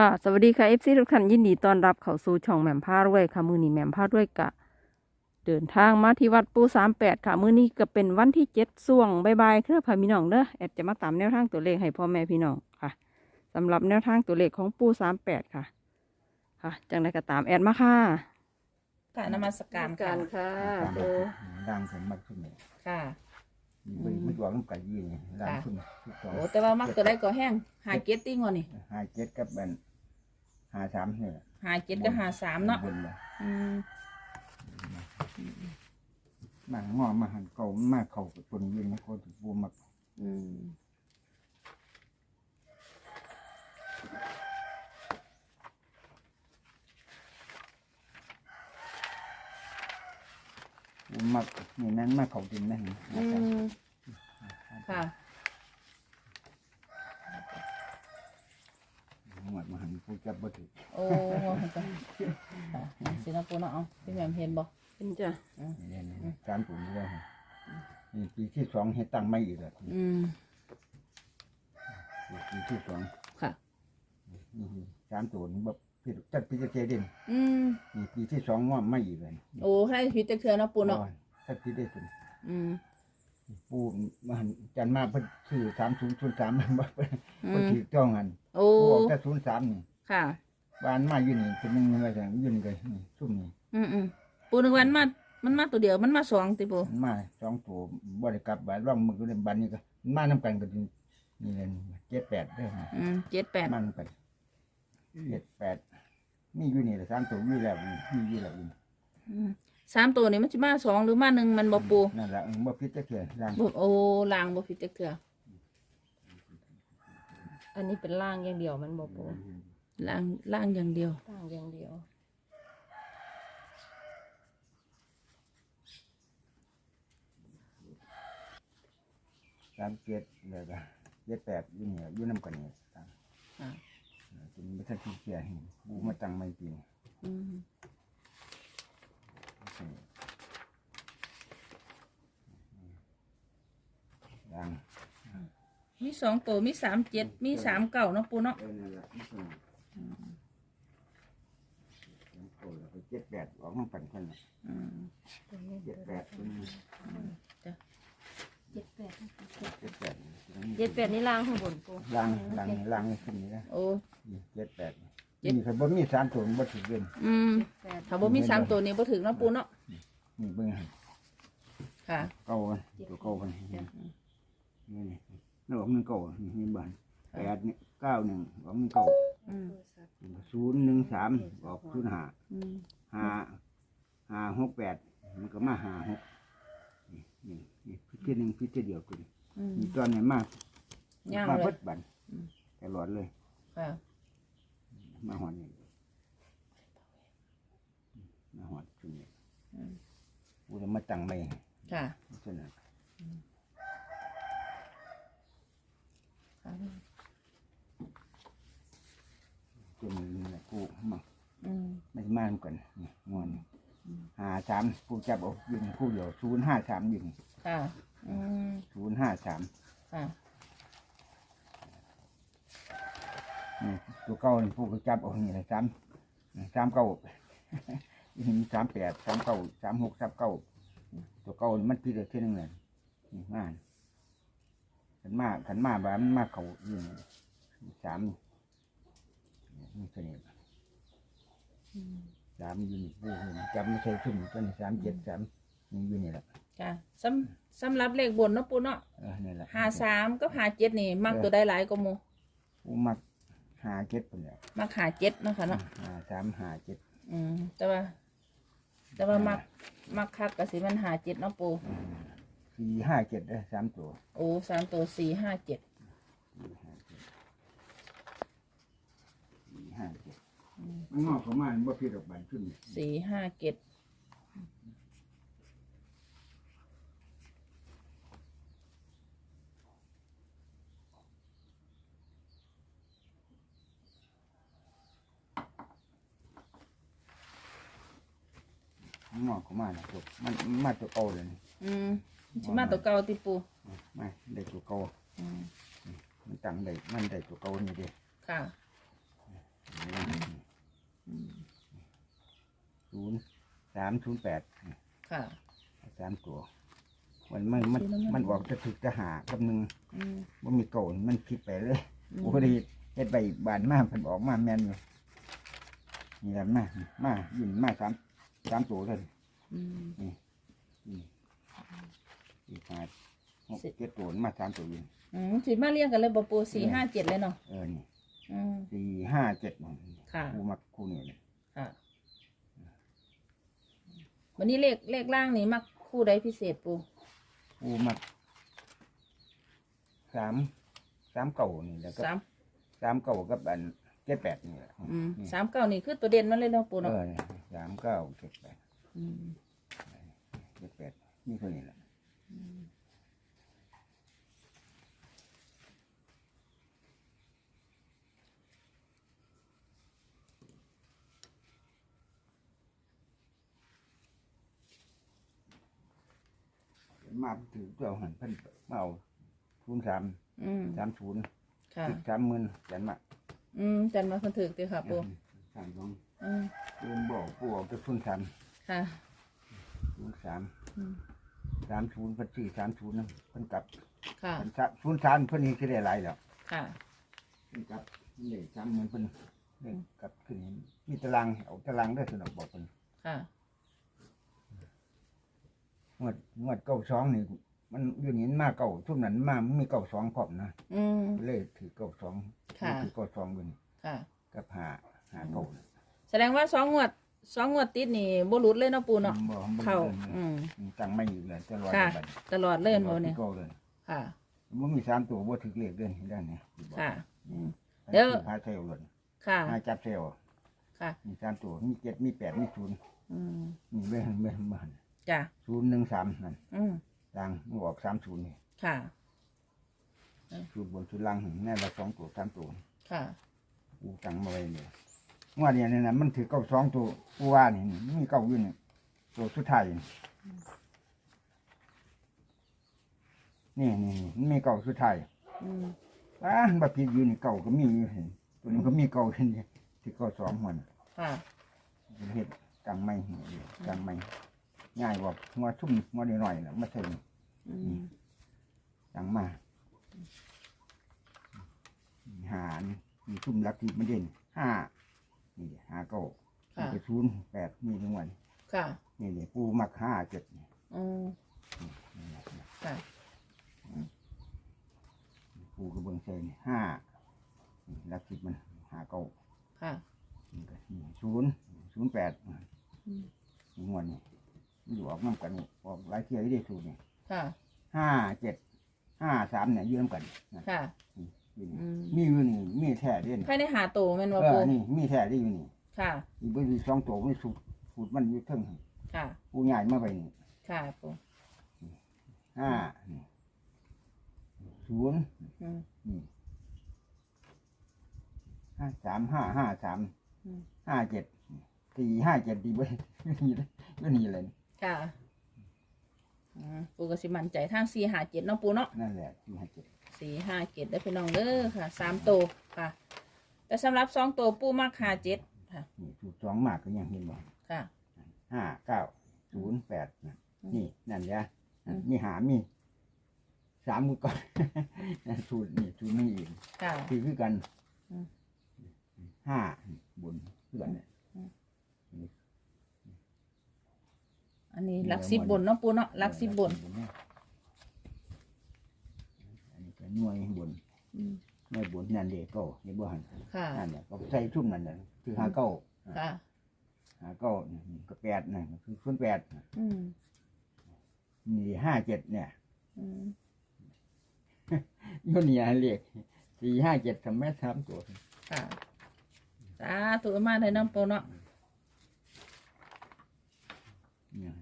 ค่ะสวัสดีค่ะ FC ทุกท่านยินดีต้อนรับเข้าสู่ช่องแหม่มผ้ารวยค่ะมือนี้แหม่มผ้ารวยกะ เดินทางมาที่วัดปูสามแปดค่ะ มือนี้ก็เป็นวันที่เจ็ดส่วงบายบายเครือพาพี่น้องเด้อแอดจะมาตามแนวทางตัวเลขให้พ่อแม่พี่น้องค่ะสำหรับแนวทางตัวเลขของปูสามแปดค่ะ ค่ะจังไดก็ตามแอดมาค่ะกรารนมัสการค่ะค่ะโอ้ดังขึ้นมากขึ้นเลยค่ะไม่ไม่หวังน้ำไก่ยืนนี่ดังขึ้นทุกสองโอ้แต่ว่ามักตัวได้ก็แห้งหาเก็ตติ้งวะนี่หาเจ็ดกับเป็นหาสามเนี่ยหาเก็ตก็หาสามเนาะบนเลยอืมมางอมาหันเก่ามากเขาปนยืนนะคนปูมักอืม ปูมักนี่นั่นมาเขาดินนั่นอืมค่ะ หมดมาหันปูจับบ่ถือโอ้ค่ะสินะปูเนาะเอาพี่แหม่มเห็นบ่เป็นจ้ะนี่นี่สามปูนี่แล้วนี่ปีที่สองให้ตั้งไม่อีกแล้วอืมปีที่สองค่ะ นี่สามตัวนี่แบ บพี่จัดปีจะเจดินอืมนี่ปีที่สองว่าไม่อีกเลยโอ้ให้พิจารณาเนาะปูเนาะถ้าปีได้ถึงอืมปูมันจันมาเพิ่นซื้อสามศูนย์ศูนย์สามมันบ่เพิ่นอืเพิ่นมถือจ้องกันโอ้ปูบอกแต่ศูนย์สามนี่ค่ะบ้านมาอยู่นี่เป็นหนึ่งอะไรอย่างอยู่นี่เลยนี่ซุ่มนี่อืมอืมปูหนึ่งวันมามันมาตัวเดียวมันมาสองติปูมันมาสองตัวบ่ได้กลับบ้านร่องมือก็เลยบ้านนี้ก็มันมานํกันก็นี่นี่เลยเจ็ดแปดเด้อฮะอืมเจ็ดแปดมานํกัน เจ็ดแปดมีอยู่นี่แหละสามตัวมีแล้วมีอยู่แล้วอยู่อืมสามตัวนี้มันจะมาสองหรือมาหนึ่งมันบ่ปูนั่นแหละเออบ่ผิดจักเทื่อล่างบ่โอ้ลางบ่ผิดจักเถื่ออันนี้เป็นล่างอย่างเดียวมันบอกปูล่างล่างอย่างเดียว ล่างอย่างเดียว สามเจ็ดเลยก็เจ็ดแปดอยู่นี่อยู่นํกันนี่ตามอ่า จนไม่ทันที่เสียให้ปูมาตั้งไม่จริงอืมดังมีสองตัวมีสามเจ็ดมีสามเก่าเนาะปูเนาะเออนั่นแหละนี่คือโอ้ยแล้วก็เจ็ดแปดออกมาปั่นคนน่ะอืมเจ็ดแปดเป็น จ้ะเจ็ดแปดเจ็ดแปดเจ็ดแปดนี่ล่างข้างบนปูลังลังลังนี่ขึ้นนี่นะโอ้ นี่เจ็ดแปดเจ็ด นี่คือบ่มีสามตัวบ่ถึงเดือนอืมแปดถ้าบ่มีสามตัวนี้บ่ถึงเนาะปูเนาะนี่เบิ่งให้ค่ะ เก่ากันตัวเก่ากันนี่นี่นี่แล้วออกมันเก่านี่นี่บ้านแปดนี่เก้าหนึ่งออกมันเก่าอืมศูนย์หนึ่งสามออกศูนย์ห้าอืมห้าห้าหกแปดมันก็มาห้าหกนี่นี่นี่ พิธีหนึ่งพิธีเดียวกันอืม มีตอนไหนมากย่างมาเลเพิย ดบันอืม ตลอดเลย ค่ะมาหอดนี่มาหอดชุดนี้อืมกูจะมาตั้งไม่ค่ะชุดนั้นค่ะชุดนี้นี่แหละกูมาอืมไม่มานกันนี่งอนหา สามกูจับเออกยิงกูเดียวศูนย์ห้าสามยิงค่ะอืมศูนย์ห้าสามค่ะนี่ตัวเก้านี่กูก็จับเออกนี่แหละสามสามเก้ายิงสามแปดสามเก้าสามหกสามเก้าตัวเก้านี่มันพีเดียวที่หนึงเลยนี่มานขันมาขันมาบ้ามันมาเขายิงสามนี่ตัวนี้อืม สามอยูนิตปูนี่จำไม่ใช่ขึ้นตัวนี้สามเจ็ดสามนี่อยูนี่แหละค่ะสำสำหรับเลขบนเนาะปูเนาะเออนี่แหละหาสามกับหาเจ็ดนี่ มักตัวได้หลายกว่าหมูปูมักหาเจ็ดเป็นแล้วมักหาเจ็ดเนาะค่ะเนาะหาสามหาเจ็ดอืมแต่ว่า แต่ว่ามักมักคักกับสิมันหาเจ็ดเนาะปูสี่ห้าเจ็ดได้อสามตัวโอ้สามตัวสี่ห้าเจ็ดสี่ห้าเจ็ดสี่ห้าเจ็ด มันงอกประมาณว่าพี่ดอกบานขึ้นสี่ห้าเจ็ดมันงอกประมาณตัวมันมันมาตัวเก่าเลยนี่อืมชิมาตัวเก่าติปูไม่ได้ตัวเก่าอืมมันตั้งได้มันได้ตัวเก่านี่เด้ค่ะนย์ สามศูนย์แปดค่ะ สามตัว มันมันมันสีน้ำเงินมันบอกจะถึกจะหากับหนึ่งอืมว่ามีเก่ามันคิดไปเลยอืม โอ้ดีเฮ็ดใบบานมาเพิ่นออกมาแม่นอยู่นี่แหละมามายินมาสามสามตัวเลยอืมนี่อีกหาหกสิเจ็ดตัวมาสามตัวยินอืมสิมาเรียงกันเลยบ่ปูสี่ห้าเจ็ดเลยเนาะเออนี่อืม สี่ห้าเจ็ดนี่ค่ะ คู่มักคู่นี่เลยค่ะ วันนี้เลขเลขล่างนี่มักคู่ใดพิเศษปูคู่มักสามสามเก่านี่แล้วก็สามสามเก่ากับอันเจ็ดแปดนี่แหละอืมนี่สามเก้านี่คือตัวเด่นมันเลยเนาะปูเอเนาะอนี่สามเก้าเจ็ดแปดอืมเจ็ดแปดนี่คนนี้แหละมาถือตัวหันเพิ่นมาเอาศูนย์สามอืมสามศูนย์ค่ะสิบสามหมื่นจันมาอืมจันมาคนถือตีค่ะปูสามสองอืมเดินบอกปู่ออกจะศูนย์สามค่ะ ศูนย์สามอืมสามศูนย์เพิ่นสี่สามศูนย์นะเพิ่นกลับค่ะ เพิ่นสะศูนย์สามเพิ่นนี่คือได้หลายแล้ว ค่ะเพิ่นกลับเพิ่นเลยสามหมื่นเพิ่นเลยกลับขึ้นนี่มีตารางเอาตารางได้สนับบอกเพิ่นค่ะ งวดงวดเก้าสองนี่มันอยู่นี่มันมาเก้าช่วงนั้นมามันมีเก้าสองพร้อมนะอืม เลยถือเก้าสองค่ะ ถือเก้าสองอยู่นี่ค่ะ กับหาหาเก้าน่ะแสดงว่าสองงวดสองงวดติดนี่บ่หลุดเลยเนาะปูเนาะบ่บ่เข้าดินเลยอืมจังไม่อยู่เลยตลอดค่ะ บัดตลอดเล่นโมตลอดเนี่ยที่เก้าเลยค่ะ มันมีสามตัวบ่ถึกเลขเดือนด้านนี้ค่ะ อืม เดี๋ยว หาเซลล์เลยค่ะ หาจับเซลล์ค่ะ มีสามตัวมีเจ็ดมีแปดมีศูนย์อืม มีเว้นเว้นบ้าน จ้ะศูนย์หนึ่งสามนั่นอืมต่างมันออกสามศูนย์นี่ค่ะ ศูนย์บนศูนย์ล่างแน่ละสองตัวสามตัวค่ะ กูตั้งมาไว้เลยงว่าเนี่ยนะมันถือเก้าสองตัวกูว่านี่นี่มีเก้าอยู่นี่ตัวสุดท้ายนี่นี่นี่มันมีเก้าสุดท้ายอืมอ่าบัผิดอยู่นี่เก่าก็มีอยู่เห็นตัวนี้ก็มีเก่าเห็นดิที่เก่าสองหัวน่ะค่ะเป็นเห็ดกลางไม้นี่กลางไม้ ง่ายกว่าหัวชุ่มหัวนิดหน่อยๆน่ะมาถึงอืมกลางมาหานี่มีชุ่มลักที่มันเด่นห้านี่หาเก้าค่ะนี่ศูนย์แปดมีทั้งวันค่ะนี่นี่ปูมักห้าเจ็ดนี่อืมนี่นะค่ะปูกระเบื้องเซนห้านี่ลักที่มันหาเก้าค่ะนี่ก็นี่ศูนย์ศูนย์แปดอืมงวดนี่มัน อยู่ออกน้ำกันนี่ออกหลายเที่ยวที่ได้สูตรนี่ค่ะ ห้าเจ็ดห้าสามเนี่ยยืมกันนะค่ะนี่นี่อืม มีอยู่นี่มีแท้เด่นภายในหาโตแม่นเอว่าอปูนี่มีแท้ได้อยู่นี่ค่ะ อีกบริสองตัวมันสูตรสูตรมันอยู่เทั้งค่ะ ผู้ใหญ่มาไปนี่ค่ะปูห้านี่ศูนย์อืม นี่ห้าสามห้าห้าสามอืม ห้าเจ็ดสี่ห้าเจ็ดดีเว้ยนี่เลยก็นี่เลย ค่ะอืมปูก็สิมั่นใจทางสี่หาเจ็ดเนาะปูเนาะ นั่นแหละสี่ห้าเจ็ดสี่ห้าเจ็ดได้อพี่น้องเด้อค่ะสามโตวค่ะ แต่สำหรับสองโตวปูมักหาเจ็ดค่ะ นี่สูตรสองมากก็ยังเห็นบ่ค่ะ ห้าเก้าศูนย์แปดนะอืมนี่นั่นยะอืม มีหามีสามมือก่อนสูตรนี่สูตรนี่อีกค่ะ คือคือกันอืม ห้าบนเพื่อนเนี่ย อันนี้หลักสิบบนเนาะปูเนาะหลักสิบบนอันนี้ก็หน่วยบนอืม หน่วยบนนั่นเด็กก็เห็นบ่หันค่ะ นั่นเนี่ยก็ใส่ชุ่มนั่นน่ะคือหาเก้าค่ะ หาเก้านี่ก็แปดนั่นคือศูนย์แปดอืมนี่ห้าเจ็ดเนี่ยอืมอยุ่นี่อันเรียกสี่ห้าเจ็ดทำแม่สามตัว ค่ะสาธุมาได้น้ำปูเนาะ เนี่ย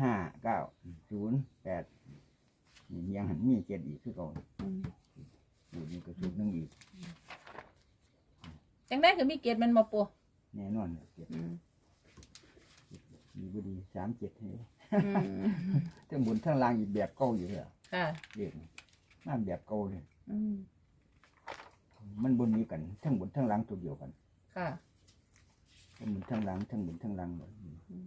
ห้าเก้าศูนย์แปดนี่ยังหันมีเจ็ดอีกคือเก่าอืมอยู่นี่ก็ชุดหนึงอีกจังได้ก็มีเกียรติแมันมาปูแน่นอนเจ็ดอืมมีบดีสามเจ็ดให้อืมทั้งบนทั้งล่างอีกแบบเก่าอยู่เลยค่ะเรียกมาแบบเก่าเลย อืมมันบนมีกันทั้งบนทั้งล่างตัวเดียวกันค่ะ ทั้งหมุนทั้งหลังทั้งหมุนทั้งหลังเลยอืม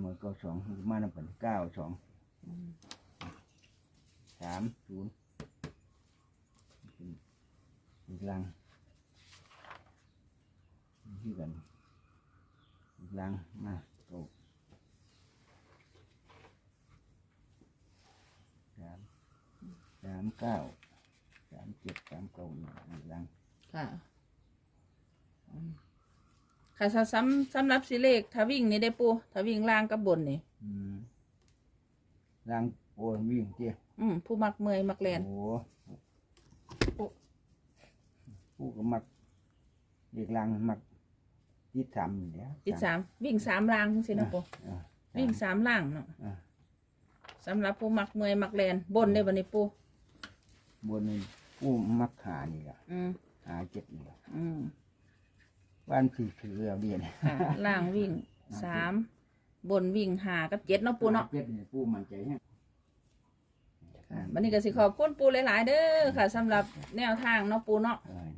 หมดเก้าสองมาแล้วเป็นเก้าสองสามศูนย์อีกลังที่กันอีกลังมาโตสามสามเก้าสามเจ็ดสามเก้าอีกหลัง ค่ะอืม ค่ะสำสำสำหรับสิเลขถ้าวิ่งนี่ได้ปูถ้าวิ่งล่างกับบนนี่ อืมหลังโอ้ยวิ่งเจี๊ยอืมผู้มักเมอยมักแลน โอ้โหผู้ก็มักเด็กลังมักที่ทำเนี่ยติดสามวิ่งสามล่างจังซี่เนาะปูอ่าวิ่งสามล่างเนาะอ่าสำหรับผู้มักเมอยมักแลนบนได้บัดนี้ปูบนนี้ผู้มักหานี่ละอืมหาเจ็ดนี่ละอืม บ้านสี่เสือเดียนค่ะล่างวิ่งสามบนวิ่งหากับเจ็ดเนาะปูเนาะ เจ็ดนี่ผู้มั่นใจแฮะค่ะวันนี้ก็สิขอบคุณปูหลาย ๆ เด้อค่ะสำหรับแนวทางเนาะปูเนาะอ่า